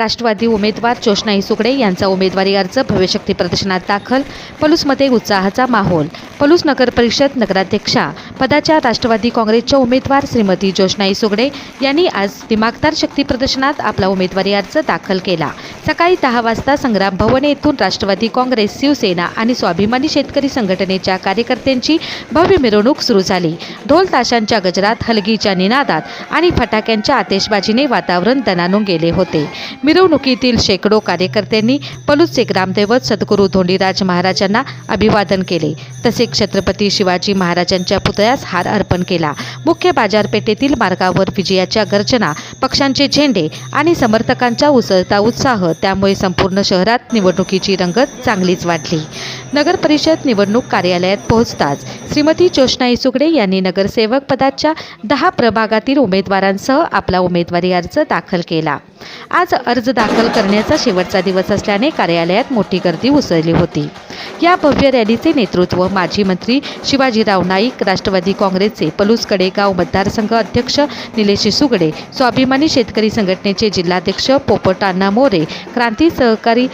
राष्ट्रवादी उमेदवार जोशनाई सुकडे यांचा उमेदवारी अर्ज भव्यशक्ती प्रदर्शनात दाखल. पलूसमध्ये उत्साहाचा माहोल. पलूस नगर परिषद नगराध्यक्षा पदाच्या राष्ट्रवादी काँग्रेसच्या उमेदवार श्रीमती जोशनाई सुगडे यांनी आज दिमागदार शक्ती प्रदर्शनात आपला उमेदवारी अर्ज दाखल केला. सकाळी दहा वाजता संग्राम भवन येथून राष्ट्रवादी काँग्रेस शिवसेना आणि स्वाभिमानी शेतकरी संघटनेच्या कार्यकर्त्यांची भव्य मिरवणूक सुरू झाली. ढोल ताशांच्या गजरात हलगीच्या निनादात आणि फटाक्यांच्या आतिषबाजीने वातावरण दणानून गेले होते. मिरवणुकीतील शेकडो कार्यकर्त्यांनी पलूचे ग्रामदैवत सद्गुरू धोंडीराज महाराजांना अभिवादन केले. तसेच छत्रपती शिवाजी महाराजांच्या पुतळ्यास हार अर्पण केला. मुख्य बाजारपेठेतील मार्गावर विजयाच्या गर्जना पक्षांचे झेंडे आणि समर्थकांचा उसळता उत्साह त्यामुळे संपूर्ण शहरात निवडणुकीची रंगत चांगलीच वाढली. नगर परिषद निवडणूक कार्यालयात पोहोचताच श्रीमती जोशनाई सुगडे यांनी नगरसेवक पदाच्या दहा प्रभागातील उमेदवारांसह आपला उमेदवारी अर्ज दाखल केला. आज अर्ज दाखल करण्याचा शेवटचा दिवस असल्याने कार्यालयात मोठी गर्दी उसळली होती. या भव्य रॅलीचे नेतृत्व माजी मंत्री शिवाजीराव नाईक राष्ट्रवादी काँग्रेसचे पलूस कडेगाव मतदारसंघ अध्यक्ष निलेश सुगडे. स्वाभिमानी शेतकरी संघटनेचे जिल्हाध्यक्ष पोपट अण्णा मोरे क्रांती सहकारी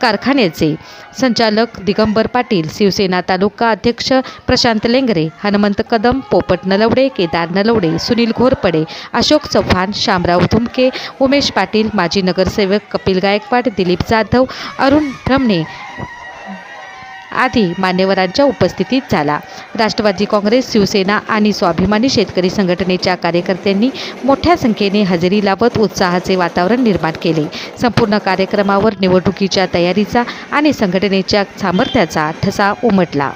कारखान्याचे संचालक दिगंबर पाटील शिवसेना तालुका अध्यक्ष प्रशांत लेंगरे हनुमंत कदम पोपट नलवडे केदार नलवडे सुनील घोरपडे अशोक चव्हाण शामराव धुमके उमेश पाटील माजी नगरसेवक कपिल गायकवाड दिलीप जाधव अरुण भ्रमणे आधी मान्यवरांच्या उपस्थितीत झाला. राष्ट्रवादी काँग्रेस शिवसेना आणि स्वाभिमानी शेतकरी संघटनेच्या कार्यकर्त्यांनी मोठ्या संख्येने हजेरी लावत उत्साहाचे वातावरण निर्माण केले. संपूर्ण कार्यक्रमावर निवडणुकीच्या तयारीचा आणि संघटनेच्या सामर्थ्याचा ठसा उमटला.